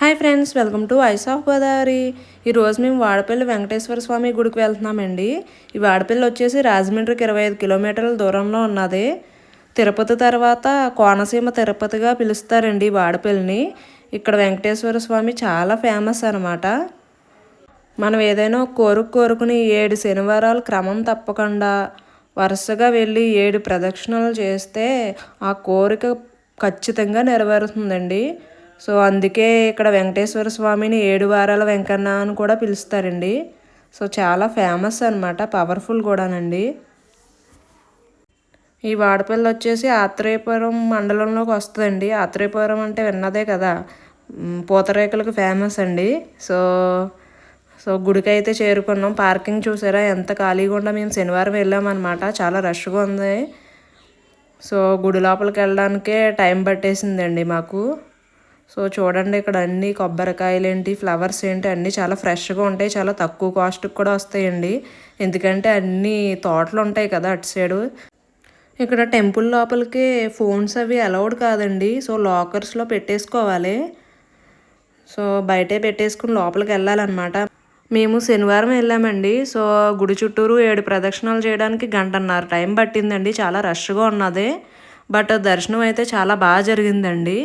Hi friends welcome to eyes of Godavari. ఈరోజు మేము వాడపల్లి వెంకటేశ్వర స్వామి గుడికి వెళ్తున్నామండి. ఈ వాడపల్లి వచ్చేసి రాజమండ్రికి ఇరవై ఐదు కిలోమీటర్ల దూరంలో ఉన్నది. తిరుపతి తర్వాత కోనసీమ తిరుపతిగా పిలుస్తారండి ఈ వాడపల్లిని. ఇక్కడ వెంకటేశ్వర స్వామి చాలా ఫేమస్ అనమాట మనం ఏదైనా కోరుకు కోరిక కోరుకుని ఏడు శనివారాలు క్రమం తప్పకుండా వరుసగా వెళ్ళి ఏడు ప్రదక్షిణలు చేస్తే ఆ కోరిక ఖచ్చితంగా నెరవేరుతుందండి. సో అందుకే ఇక్కడ వెంకటేశ్వర స్వామిని ఏడు వారాల వెంకన్న అని కూడా పిలుస్తారండి. సో చాలా ఫేమస్ అనమాట పవర్ఫుల్ కూడానండి. ఈ వాడపల్లి వచ్చేసి ఆత్రేయపురం మండలంలోకి వస్తుందండి. ఆత్రేయపురం అంటే విన్నదే కదా. పూతరేకులకు ఫేమస్ అండి. సో సో గుడికి అయితే చేరుకున్నాం. పార్కింగ్ చూసారా? ఎంత ఖాళీగా ఉందో. మేము శనివారం వెళ్ళామన్నమాట. చాలా రష్గా ఉంది. సో గుడి లోపలికి వెళ్ళడానికే టైం పట్టేసిందండి మాకు. సో చూడండి ఇక్కడ అన్ని కొబ్బరికాయలు ఏంటి ఫ్లవర్స్ ఏంటి అన్నీ చాలా ఫ్రెష్గా ఉంటాయి చాలా తక్కువ కాస్ట్కి కూడా వస్తాయండి. ఎందుకంటే అన్ని తోటలు ఉంటాయి కదా అటు సైడు. ఇక్కడ టెంపుల్ లోపలికి ఫోన్స్ అవి అలౌడ్ కాదండి. సో లాకర్స్లో పెట్టేసుకోవాలి. సో బయటే పెట్టేసుకుని లోపలికి వెళ్ళాలన్నమాట. మేము శనివారం వెళ్ళామండి. సో గుడి చుట్టూరు ఏడు ప్రదక్షిణాలు చేయడానికి గంటన్నర టైం పట్టిందండి. చాలా రష్గా ఉన్నది. బట్ దర్శనం అయితే చాలా బాగా జరిగిందండి.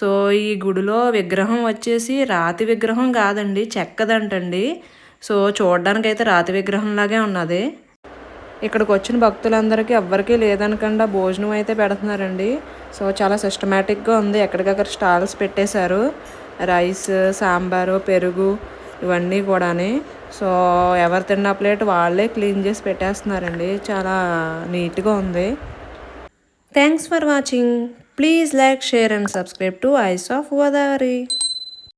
సో ఈ గుడిలో విగ్రహం వచ్చేసి రాతి విగ్రహం కాదండి చెక్కదంటండి. సో చూడడానికి అయితే రాతి విగ్రహంలాగే ఉన్నది. ఇక్కడికి వచ్చిన భక్తులందరికీ ఎవ్వరికీ లేదనకుండా భోజనం అయితే పెడుతున్నారండి. సో చాలా సిస్టమేటిక్గా ఉంది. ఎక్కడికక్కడ స్టాల్స్ పెట్టేశారు. రైస్ సాంబారు పెరుగు ఇవన్నీ కూడాని. సో ఎవరు తిన్న ప్లేట్ వాళ్ళే క్లీన్ చేసి పెట్టేస్తున్నారండి. చాలా నీట్గా ఉంది. Thanks for watching. Please like, share and subscribe to Eyes of Godavari.